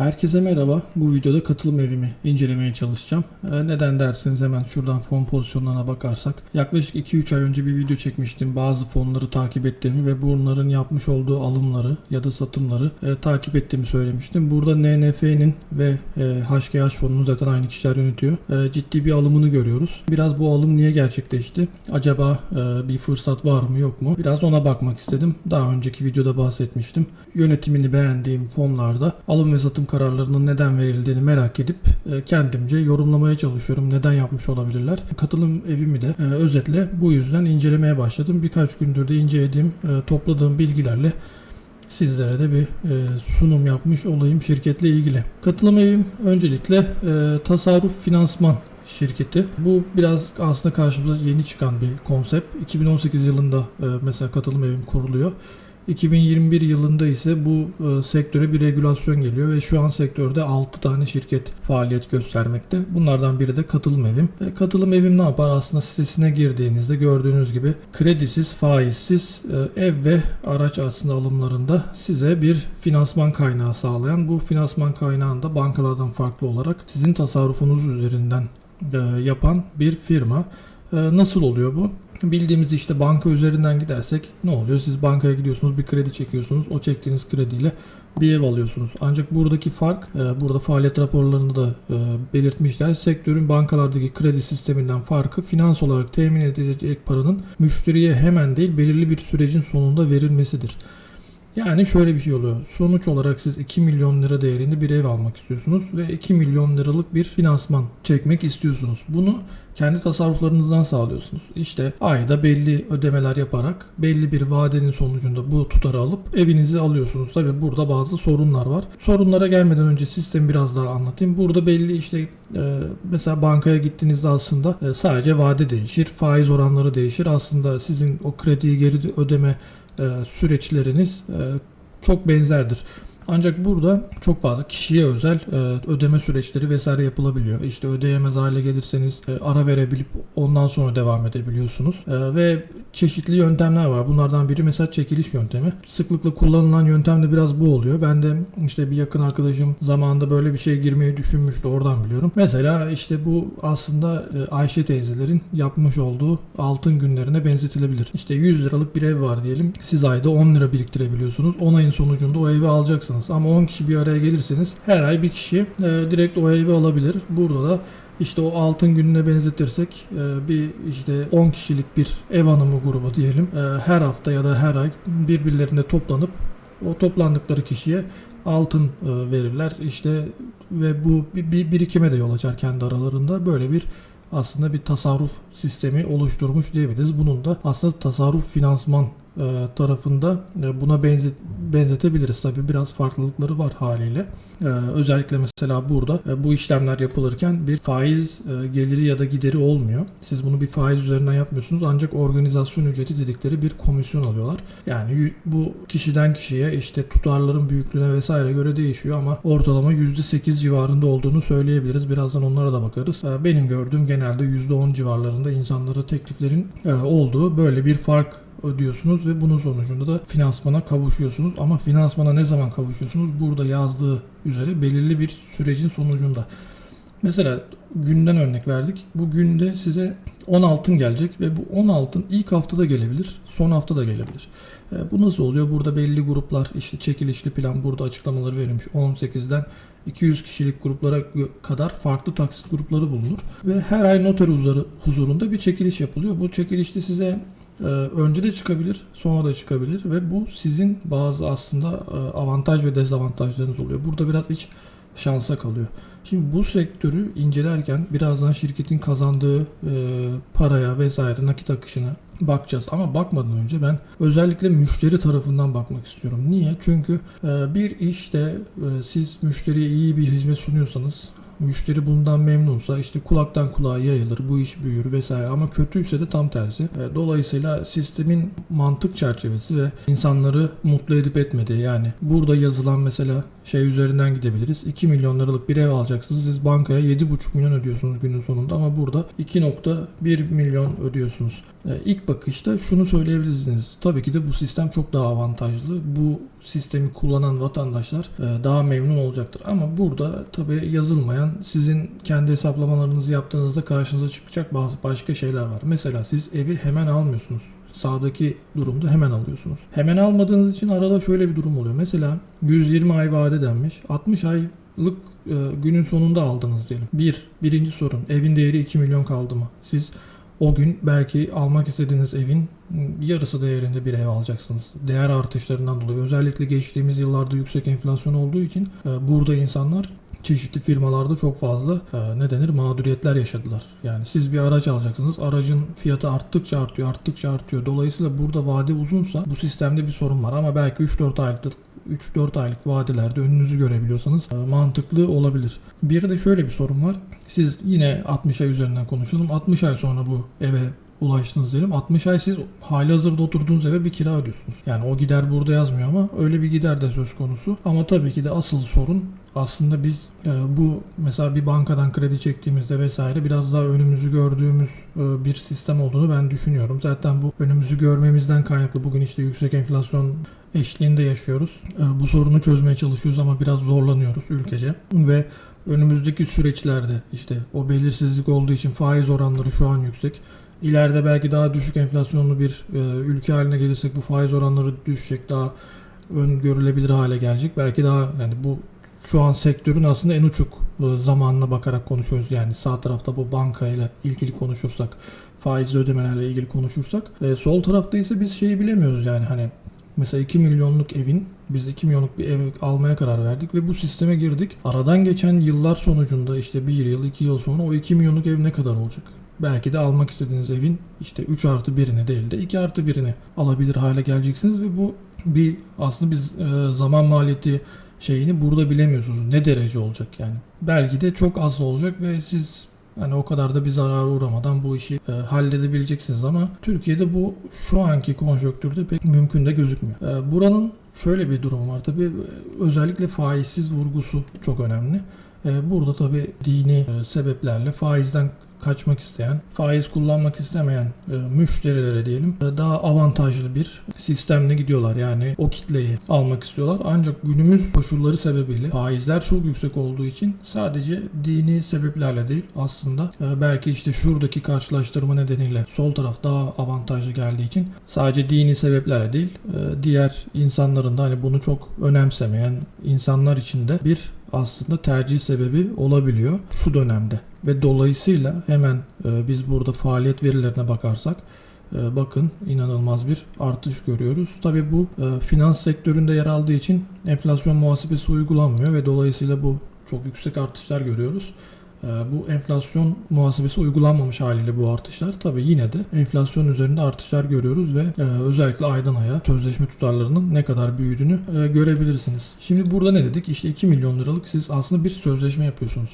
Herkese merhaba. Bu videoda katılım evimi incelemeye çalışacağım. Ee, neden derseniz hemen şuradan fon pozisyonlarına bakarsak. Yaklaşık 2-3 ay önce bir video çekmiştim. Bazı fonları takip ettiğimi ve bunların yapmış olduğu alımları ya da satımları e, takip ettiğimi söylemiştim. Burada NNF'nin ve e, HKH fonunun zaten aynı kişiler yönetiyor. E, ciddi bir alımını görüyoruz. Biraz bu alım niye gerçekleşti? Acaba e, bir fırsat var mı yok mu? Biraz ona bakmak istedim. Daha önceki videoda bahsetmiştim. Yönetimini beğendiğim fonlarda alım ve satım kararlarının neden verildiğini merak edip e, kendimce yorumlamaya çalışıyorum. Neden yapmış olabilirler? Katılım evimi de e, özetle bu yüzden incelemeye başladım. Birkaç gündür de incelediğim, e, topladığım bilgilerle sizlere de bir sunum yapmış olayım şirketle ilgili. Katılım evim öncelikle tasarruf finansman şirketi. Bu biraz aslında karşımıza yeni çıkan bir konsept. 2018 yılında mesela katılım evim kuruluyor. 2021 yılında ise bu e, sektöre bir regülasyon geliyor ve şu an sektörde 6 tane şirket faaliyet göstermekte. Bunlardan biri de katılım evim. E, katılım evim ne yapar? Aslında sitesine girdiğinizde gördüğünüz gibi kredisiz, faizsiz e, ev ve araç aslında alımlarında size bir finansman kaynağı sağlayan bu finansman kaynağında bankalardan farklı olarak sizin tasarrufunuz üzerinden e, yapan bir firma. E, nasıl oluyor bu? Bildiğimiz işte banka üzerinden gidersek ne oluyor? Siz bankaya gidiyorsunuz, bir kredi çekiyorsunuz. O çektiğiniz krediyle bir ev alıyorsunuz. Ancak buradaki fark, e, burada faaliyet raporlarında da e, belirtmişler. Sektörün bankalardaki kredi sisteminden farkı finans olarak temin edilecek paranın müşteriye hemen değil belirli bir sürecin sonunda verilmesidir. Yani şöyle bir şey oluyor. Sonuç olarak siz 2 milyon lira değerinde bir ev almak istiyorsunuz ve 2 milyon liralık bir finansman çekmek istiyorsunuz. Bunu kendi tasarruflarınızdan sağlıyorsunuz. İşte ayda belli ödemeler yaparak belli bir vadenin sonucunda bu tutarı alıp evinizi alıyorsunuz. Tabi burada bazı sorunlar var. Sorunlara gelmeden önce sistemi biraz daha anlatayım. Burada belli işte e, mesela bankaya gittiğinizde aslında e, sadece vade değişir, faiz oranları değişir. Aslında sizin o krediyi geri ödeme e, süreçleriniz e, çok benzerdir. Ancak burada çok fazla kişiye özel e, ödeme süreçleri vesaire yapılabiliyor. İşte ödeyemez hale gelirseniz e, ara verebilip ondan sonra devam edebiliyorsunuz. E, ve çeşitli yöntemler var. Bunlardan biri mesela çekiliş yöntemi. Sıklıkla kullanılan yöntem de biraz bu oluyor. Ben de işte bir yakın arkadaşım zamanında böyle bir şey girmeyi düşünmüştü. Oradan biliyorum. Mesela işte bu aslında e, Ayşe teyzelerin yapmış olduğu altın günlerine benzetilebilir. İşte 100 liralık bir ev var diyelim. Siz ayda 10 lira biriktirebiliyorsunuz. 10 ayın sonucunda o evi alacaksınız. Ama 10 kişi bir araya gelirseniz her ay bir kişi e, direkt o evi alabilir. Burada da işte o altın gününe benzetirsek e, bir işte 10 kişilik bir ev hanımı grubu diyelim. E, her hafta ya da her ay birbirlerine toplanıp o toplandıkları kişiye altın e, verirler. İşte ve bu bir, bir birikime de yol açar kendi aralarında. Böyle bir aslında bir tasarruf sistemi oluşturmuş diyebiliriz. Bunun da aslında tasarruf finansman tarafında e, buna benzet, benzetebiliriz. Tabi biraz farklılıkları var haliyle. E, özellikle mesela burada e, bu işlemler yapılırken bir faiz e, geliri ya da gideri olmuyor. Siz bunu bir faiz üzerinden yapmıyorsunuz ancak organizasyon ücreti dedikleri bir komisyon alıyorlar. Yani bu kişiden kişiye işte tutarların büyüklüğüne vesaire göre değişiyor ama ortalama %8 civarında olduğunu söyleyebiliriz. Birazdan onlara da bakarız. E, benim gördüğüm genelde %10 civarlarında insanlara tekliflerin e, olduğu böyle bir fark ödüyorsunuz ve bunun sonucunda da finansmana kavuşuyorsunuz. Ama finansmana ne zaman kavuşuyorsunuz? Burada yazdığı üzere belirli bir sürecin sonucunda. Mesela günden örnek verdik. Bu günde size 10 altın gelecek ve bu 10 altın ilk haftada gelebilir, son hafta da gelebilir. E, bu nasıl oluyor? Burada belli gruplar işte çekilişli plan burada açıklamaları verilmiş. 18'den 200 kişilik gruplara kadar farklı taksit grupları bulunur ve her ay noter huzuru- huzurunda bir çekiliş yapılıyor. Bu çekilişte size önce de çıkabilir, sonra da çıkabilir ve bu sizin bazı aslında e, avantaj ve dezavantajlarınız oluyor. Burada biraz iç şansa kalıyor. Şimdi bu sektörü incelerken birazdan şirketin kazandığı e, paraya vesaire nakit akışına bakacağız. Ama bakmadan önce ben özellikle müşteri tarafından bakmak istiyorum. Niye? Çünkü e, bir işte siz müşteriye iyi bir hizmet sunuyorsanız Müşteri bundan memnunsa işte kulaktan kulağa yayılır, bu iş büyür vesaire ama kötüyse de tam tersi. E, Dolayısıyla sistemin mantık çerçevesi ve insanları mutlu edip etmediği yani burada yazılan mesela şey üzerinden gidebiliriz. 2 milyon liralık bir ev alacaksınız. Siz bankaya 7,5 milyon ödüyorsunuz günün sonunda ama burada 2.1 milyon ödüyorsunuz. E, ilk bakışta şunu söyleyebilirsiniz. Tabii ki de bu sistem çok daha avantajlı. Bu sistemi kullanan vatandaşlar e, daha memnun olacaktır. Ama burada tabii yazılmayan sizin kendi hesaplamalarınızı yaptığınızda karşınıza çıkacak bazı başka şeyler var. Mesela siz evi hemen almıyorsunuz. Sağdaki durumda hemen alıyorsunuz. Hemen almadığınız için arada şöyle bir durum oluyor. Mesela 120 ay vade denmiş. 60 aylık e, günün sonunda aldınız diyelim. Bir, birinci sorun. Evin değeri 2 milyon kaldı mı? Siz o gün belki almak istediğiniz evin yarısı değerinde bir ev alacaksınız. Değer artışlarından dolayı. Özellikle geçtiğimiz yıllarda yüksek enflasyon olduğu için e, burada insanlar çeşitli firmalarda çok fazla e, ne denir mağduriyetler yaşadılar. Yani siz bir araç alacaksınız. Aracın fiyatı arttıkça artıyor, arttıkça artıyor. Dolayısıyla burada vade uzunsa bu sistemde bir sorun var ama belki 3-4 aylık 3-4 aylık vadelerde önünüzü görebiliyorsanız e, mantıklı olabilir. Bir de şöyle bir sorun var. Siz yine 60 ay üzerinden konuşalım. 60 ay sonra bu eve ulaştınız diyelim. 60 ay siz hali hazırda oturduğunuz eve bir kira ödüyorsunuz. Yani o gider burada yazmıyor ama öyle bir gider de söz konusu. Ama tabii ki de asıl sorun aslında biz e, bu mesela bir bankadan kredi çektiğimizde vesaire biraz daha önümüzü gördüğümüz e, bir sistem olduğunu ben düşünüyorum. Zaten bu önümüzü görmemizden kaynaklı bugün işte yüksek enflasyon eşliğinde yaşıyoruz. E, bu sorunu çözmeye çalışıyoruz ama biraz zorlanıyoruz ülkece ve önümüzdeki süreçlerde işte o belirsizlik olduğu için faiz oranları şu an yüksek. İleride belki daha düşük enflasyonlu bir e, ülke haline gelirsek bu faiz oranları düşecek, daha öngörülebilir hale gelecek. Belki daha yani bu şu an sektörün aslında en uçuk e, zamanına bakarak konuşuyoruz. Yani sağ tarafta bu bankayla ilgili konuşursak, faizli ödemelerle ilgili konuşursak, e, sol tarafta ise biz şeyi bilemiyoruz yani hani mesela 2 milyonluk evin biz 2 milyonluk bir ev almaya karar verdik ve bu sisteme girdik. Aradan geçen yıllar sonucunda işte 1 yıl 2 yıl sonra o 2 milyonluk ev ne kadar olacak? Belki de almak istediğiniz evin işte 3 artı birini değil de 2 artı birini alabilir hale geleceksiniz ve bu bir aslında biz e, zaman maliyeti şeyini burada bilemiyorsunuz. Ne derece olacak yani. Belki de çok az olacak ve siz hani o kadar da bir zarara uğramadan bu işi e, halledebileceksiniz ama Türkiye'de bu şu anki konjonktürde pek mümkün de gözükmüyor. E, buranın şöyle bir durum var tabi özellikle faizsiz vurgusu çok önemli. E, burada tabi dini e, sebeplerle faizden kaçmak isteyen, faiz kullanmak istemeyen e, müşterilere diyelim e, daha avantajlı bir sistemle gidiyorlar. Yani o kitleyi almak istiyorlar. Ancak günümüz koşulları sebebiyle faizler çok yüksek olduğu için sadece dini sebeplerle değil aslında e, belki işte şuradaki karşılaştırma nedeniyle sol taraf daha avantajlı geldiği için sadece dini sebeplerle değil diğer insanların da hani bunu çok önemsemeyen insanlar için de bir aslında tercih sebebi olabiliyor şu dönemde. Ve dolayısıyla hemen e, biz burada faaliyet verilerine bakarsak e, bakın inanılmaz bir artış görüyoruz. Tabii bu e, finans sektöründe yer aldığı için enflasyon muhasebesi uygulanmıyor ve dolayısıyla bu çok yüksek artışlar görüyoruz. E, bu enflasyon muhasebesi uygulanmamış haliyle bu artışlar. Tabii yine de enflasyon üzerinde artışlar görüyoruz ve e, özellikle aydan aya sözleşme tutarlarının ne kadar büyüdüğünü e, görebilirsiniz. Şimdi burada ne dedik? İşte 2 milyon liralık siz aslında bir sözleşme yapıyorsunuz.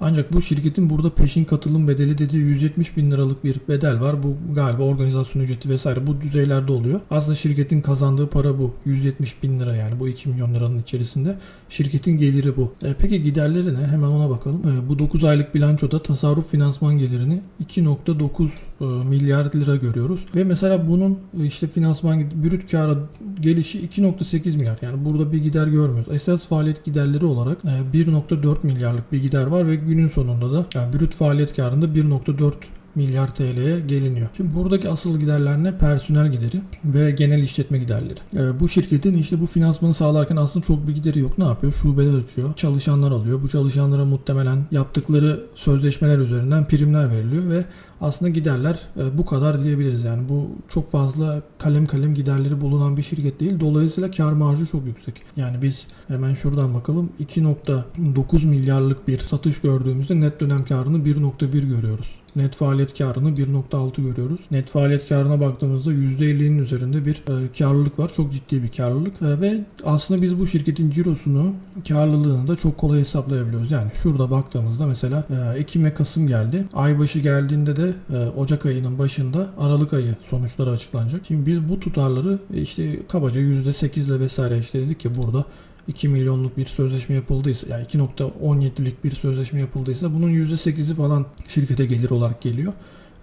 Ancak bu şirketin burada peşin katılım bedeli dediği 170 bin liralık bir bedel var. Bu galiba organizasyon ücreti vesaire bu düzeylerde oluyor. Aslında şirketin kazandığı para bu. 170 bin lira yani bu 2 milyon liranın içerisinde. Şirketin geliri bu. E, peki giderleri ne? Hemen ona bakalım. E, bu 9 aylık bilançoda tasarruf finansman gelirini 2.9 e, milyar lira görüyoruz. Ve mesela bunun e, işte finansman brüt kâra gelişi 2.8 milyar. Yani burada bir gider görmüyoruz. Esas faaliyet giderleri olarak e, 1.4 milyarlık bir gider var ve günün sonunda da yani brüt faaliyet karında 1.4 milyar TL'ye geliniyor. Şimdi buradaki asıl giderler ne? Personel gideri ve genel işletme giderleri. Ee, bu şirketin işte bu finansmanı sağlarken aslında çok bir gideri yok. Ne yapıyor? Şubeler açıyor. Çalışanlar alıyor. Bu çalışanlara muhtemelen yaptıkları sözleşmeler üzerinden primler veriliyor ve aslında giderler e, bu kadar diyebiliriz. Yani bu çok fazla kalem kalem giderleri bulunan bir şirket değil. Dolayısıyla kar marjı çok yüksek. Yani biz hemen şuradan bakalım 2.9 milyarlık bir satış gördüğümüzde net dönem karını 1.1 görüyoruz. Net faaliyet karını 1.6 görüyoruz. Net faaliyet karına baktığımızda %50'nin üzerinde bir e, karlılık var. Çok ciddi bir karlılık. E, ve aslında biz bu şirketin cirosunu, karlılığını da çok kolay hesaplayabiliyoruz. Yani şurada baktığımızda mesela e, Ekim ve Kasım geldi. Ay başı geldiğinde de e, Ocak ayının başında Aralık ayı sonuçları açıklanacak. Şimdi biz bu tutarları e, işte kabaca %8 ile vesaire işte dedik ki burada 2 milyonluk bir sözleşme yapıldıysa yani 2.17'lik bir sözleşme yapıldıysa bunun %8'i falan şirkete gelir olarak geliyor.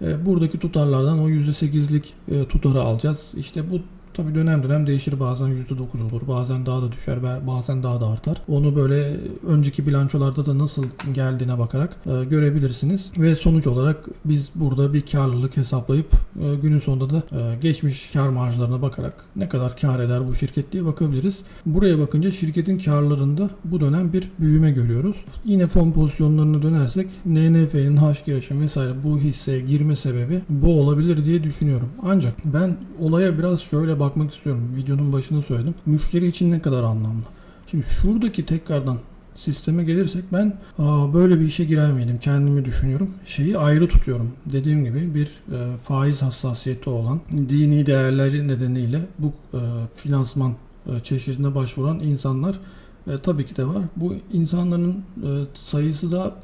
E, buradaki tutarlardan o %8'lik e, tutarı alacağız. İşte bu tabi dönem dönem değişir. Bazen %9 olur, bazen daha da düşer, bazen daha da artar. Onu böyle önceki bilançolarda da nasıl geldiğine bakarak e, görebilirsiniz. Ve sonuç olarak biz burada bir karlılık hesaplayıp e, günün sonunda da e, geçmiş kar marjlarına bakarak ne kadar kar eder bu şirket diye bakabiliriz. Buraya bakınca şirketin karlarında bu dönem bir büyüme görüyoruz. Yine fon pozisyonlarına dönersek NNF'nin HGH'ın vesaire bu hisseye girme sebebi bu olabilir diye düşünüyorum. Ancak ben olaya biraz şöyle bakmak istiyorum. Videonun başında söyledim. Müşteri için ne kadar anlamlı. Şimdi şuradaki tekrardan sisteme gelirsek ben aa, böyle bir işe girer miydim kendimi düşünüyorum. Şeyi ayrı tutuyorum. Dediğim gibi bir e, faiz hassasiyeti olan dini değerleri nedeniyle bu e, finansman e, çeşidine başvuran insanlar e, tabii ki de var. Bu insanların e, sayısı da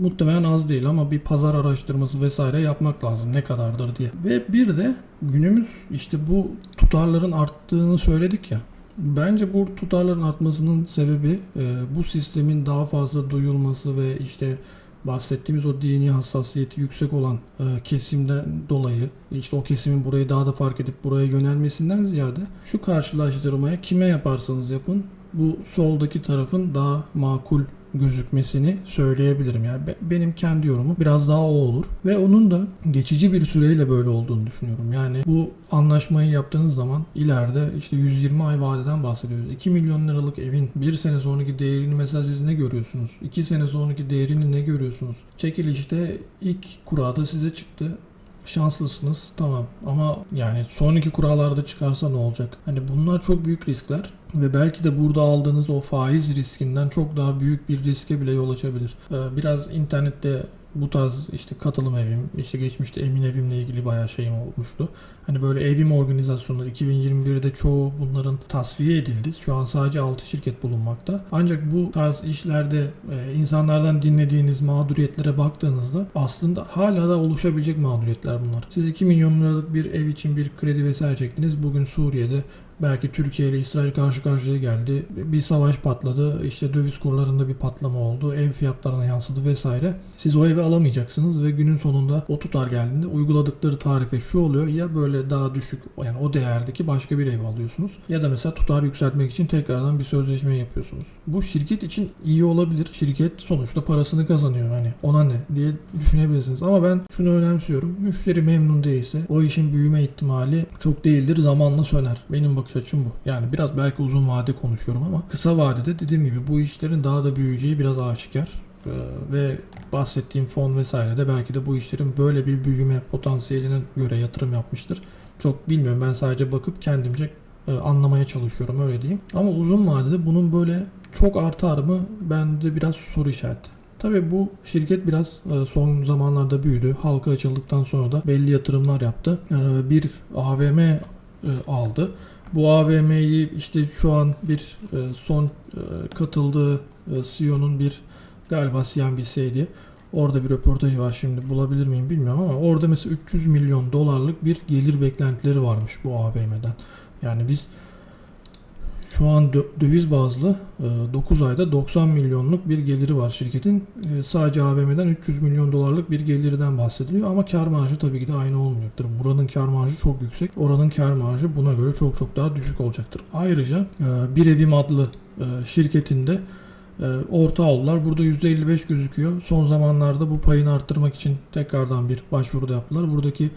muhtemelen az değil ama bir pazar araştırması vesaire yapmak lazım ne kadardır diye. Ve bir de günümüz işte bu tutarların arttığını söyledik ya. Bence bu tutarların artmasının sebebi e, bu sistemin daha fazla duyulması ve işte bahsettiğimiz o dini hassasiyeti yüksek olan e, kesimden dolayı işte o kesimin burayı daha da fark edip buraya yönelmesinden ziyade şu karşılaştırmaya kime yaparsanız yapın bu soldaki tarafın daha makul gözükmesini söyleyebilirim. Yani benim kendi yorumum biraz daha o olur. Ve onun da geçici bir süreyle böyle olduğunu düşünüyorum. Yani bu anlaşmayı yaptığınız zaman ileride işte 120 ay vadeden bahsediyoruz. 2 milyon liralık evin bir sene sonraki değerini mesela siz ne görüyorsunuz? 2 sene sonraki değerini ne görüyorsunuz? Çekilişte ilk kurada size çıktı şanslısınız tamam ama yani sonraki kurallarda çıkarsa ne olacak? Hani bunlar çok büyük riskler ve belki de burada aldığınız o faiz riskinden çok daha büyük bir riske bile yol açabilir. Ee, biraz internette bu tarz işte katılım evim, işte geçmişte emin evimle ilgili bayağı şeyim olmuştu. Hani böyle evim organizasyonları 2021'de çoğu bunların tasfiye edildi. Şu an sadece 6 şirket bulunmakta. Ancak bu tarz işlerde e, insanlardan dinlediğiniz mağduriyetlere baktığınızda aslında hala da oluşabilecek mağduriyetler bunlar. Siz 2 milyon liralık bir ev için bir kredi vesaire çektiniz. Bugün Suriye'de Belki Türkiye ile İsrail karşı karşıya geldi. Bir savaş patladı. İşte döviz kurlarında bir patlama oldu. Ev fiyatlarına yansıdı vesaire. Siz o evi alamayacaksınız ve günün sonunda o tutar geldiğinde uyguladıkları tarife şu oluyor. Ya böyle daha düşük yani o değerdeki başka bir ev alıyorsunuz. Ya da mesela tutar yükseltmek için tekrardan bir sözleşme yapıyorsunuz. Bu şirket için iyi olabilir. Şirket sonuçta parasını kazanıyor. Hani ona ne diye düşünebilirsiniz. Ama ben şunu önemsiyorum. Müşteri memnun değilse o işin büyüme ihtimali çok değildir. Zamanla söner. Benim bakış açım bu. Yani biraz belki uzun vade konuşuyorum ama kısa vadede dediğim gibi bu işlerin daha da büyüyeceği biraz aşikar. Ee, ve bahsettiğim fon vesaire de belki de bu işlerin böyle bir büyüme potansiyeline göre yatırım yapmıştır. Çok bilmiyorum ben sadece bakıp kendimce e, anlamaya çalışıyorum öyle diyeyim. Ama uzun vadede bunun böyle çok artar mı bende biraz soru işareti. Tabii bu şirket biraz e, son zamanlarda büyüdü. Halka açıldıktan sonra da belli yatırımlar yaptı. E, bir AVM aldı. Bu AVM'yi işte şu an bir e, son e, katıldığı e, CEO'nun bir galiba CNBC'ydi. Orada bir röportaj var şimdi bulabilir miyim bilmiyorum ama orada mesela 300 milyon dolarlık bir gelir beklentileri varmış bu AVM'den. Yani biz şu an döviz bazlı 9 e, ayda 90 milyonluk bir geliri var şirketin. E, sadece AVM'den 300 milyon dolarlık bir gelirden bahsediliyor ama kar marjı tabii ki de aynı olmayacaktır. Buranın kar marjı çok yüksek. Oranın kar marjı buna göre çok çok daha düşük olacaktır. Ayrıca e, Bir Evim adlı şirketinde orta oldular. Burada %55 gözüküyor. Son zamanlarda bu payını arttırmak için tekrardan bir başvuru yaptılar. Buradaki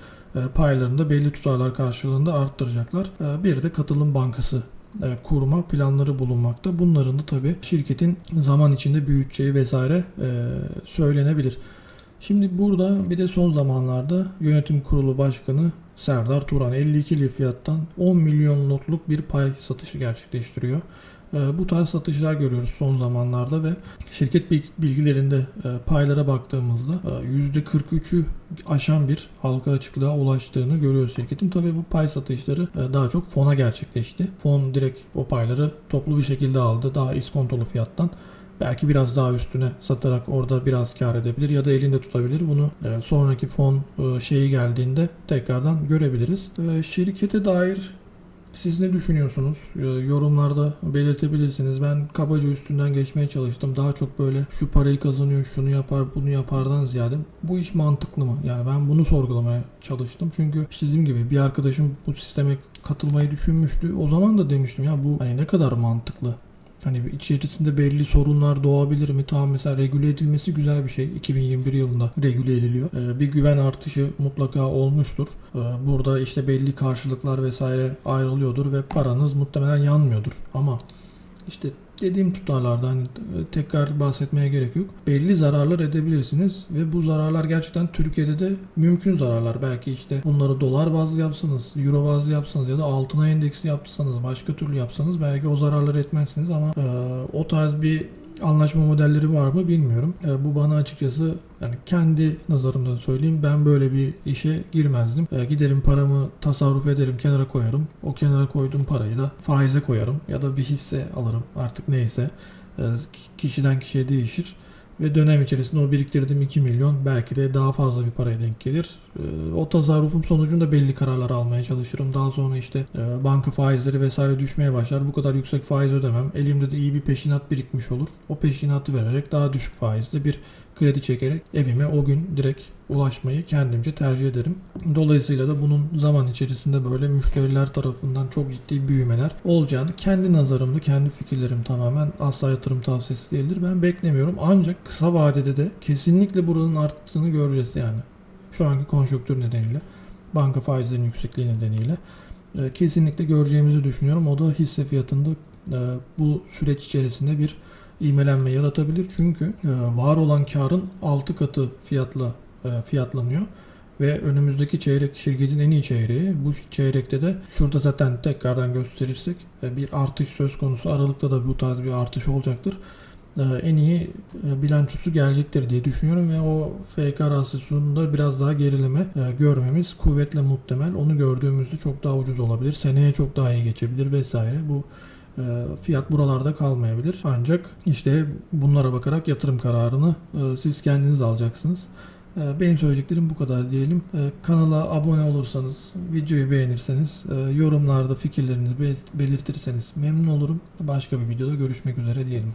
paylarını da belli tutarlar karşılığında arttıracaklar. Bir de Katılım Bankası kurma planları bulunmakta. Bunların da tabi şirketin zaman içinde büyüteceği vesaire e, söylenebilir. Şimdi burada bir de son zamanlarda yönetim kurulu başkanı Serdar Turan 52 lira fiyattan 10 milyon notluk bir pay satışı gerçekleştiriyor. Ee, bu tarz satışlar görüyoruz son zamanlarda ve şirket bilgilerinde e, paylara baktığımızda %43'ü e, aşan bir halka açıklığa ulaştığını görüyoruz şirketin. Tabi bu pay satışları e, daha çok fona gerçekleşti. Fon direkt o payları toplu bir şekilde aldı. Daha iskontolu fiyattan belki biraz daha üstüne satarak orada biraz kar edebilir ya da elinde tutabilir. Bunu sonraki fon şeyi geldiğinde tekrardan görebiliriz. Şirkete dair Siz ne düşünüyorsunuz? Ee, Yorumlarda belirtebilirsiniz. Ben kabaca üstünden geçmeye çalıştım. Daha çok böyle şu parayı kazanıyor, şunu yapar, bunu yapardan ziyade bu iş mantıklı mı? Yani ben bunu sorgulamaya çalıştım. Çünkü işte dediğim gibi bir arkadaşım bu sisteme katılmayı düşünmüştü. O zaman da demiştim ya bu hani ne kadar mantıklı. Hani içerisinde belli sorunlar doğabilir mi? Tamam mesela regüle edilmesi güzel bir şey. 2021 yılında regüle ediliyor. Ee, bir güven artışı mutlaka olmuştur. Ee, burada işte belli karşılıklar vesaire ayrılıyordur ve paranız muhtemelen yanmıyordur. Ama işte dediğim tutarlarda hani e, tekrar bahsetmeye gerek yok. Belli zararlar edebilirsiniz ve bu zararlar gerçekten Türkiye'de de mümkün zararlar. Belki işte bunları dolar bazlı yapsanız, euro bazlı yapsanız ya da altına endeksli yapsanız, başka türlü yapsanız belki o zararları etmezsiniz ama e, o tarz bir anlaşma modelleri var mı bilmiyorum. E, bu bana açıkçası yani kendi nazarımdan söyleyeyim ben böyle bir işe girmezdim. E, giderim paramı tasarruf ederim kenara koyarım. O kenara koyduğum parayı da faize koyarım ya da bir hisse alırım artık neyse. E, kişiden kişiye değişir. Ve dönem içerisinde o biriktirdiğim 2 milyon belki de daha fazla bir paraya denk gelir. E, o tasarrufum sonucunda belli kararlar almaya çalışırım. Daha sonra işte e, banka faizleri vesaire düşmeye başlar. Bu kadar yüksek faiz ödemem. Elimde de iyi bir peşinat birikmiş olur. O peşinatı vererek daha düşük faizde bir kredi çekerek evime o gün direkt ulaşmayı kendimce tercih ederim. Dolayısıyla da bunun zaman içerisinde böyle müşteriler tarafından çok ciddi büyümeler olacağını kendi nazarımda, kendi fikirlerim tamamen asla yatırım tavsiyesi değildir. Ben beklemiyorum. Ancak kısa vadede de kesinlikle buranın arttığını göreceğiz yani. Şu anki konjonktür nedeniyle, banka faizlerinin yüksekliği nedeniyle e, kesinlikle göreceğimizi düşünüyorum. O da hisse fiyatında e, bu süreç içerisinde bir ivmelenme yaratabilir. Çünkü e, var olan karın 6 katı fiyatla fiyatlanıyor ve önümüzdeki çeyrek şirketin en iyi çeyreği. Bu çeyrekte de şurada zaten tekrardan gösterirsek e, bir artış söz konusu. Aralıkta da bu tarz bir artış olacaktır. E, En iyi e, bilançosu gelecektir diye düşünüyorum ve o FK rasyosunda biraz daha gerileme e, görmemiz kuvvetle muhtemel. Onu gördüğümüzde çok daha ucuz olabilir. Seneye çok daha iyi geçebilir vesaire. Bu e, fiyat buralarda kalmayabilir. Ancak işte bunlara bakarak yatırım kararını e, siz kendiniz alacaksınız. E, Benim söyleyeceklerim bu kadar diyelim. E, Kanala abone olursanız, videoyu beğenirseniz, e, yorumlarda fikirlerinizi be- belirtirseniz memnun olurum. Başka bir videoda görüşmek üzere diyelim.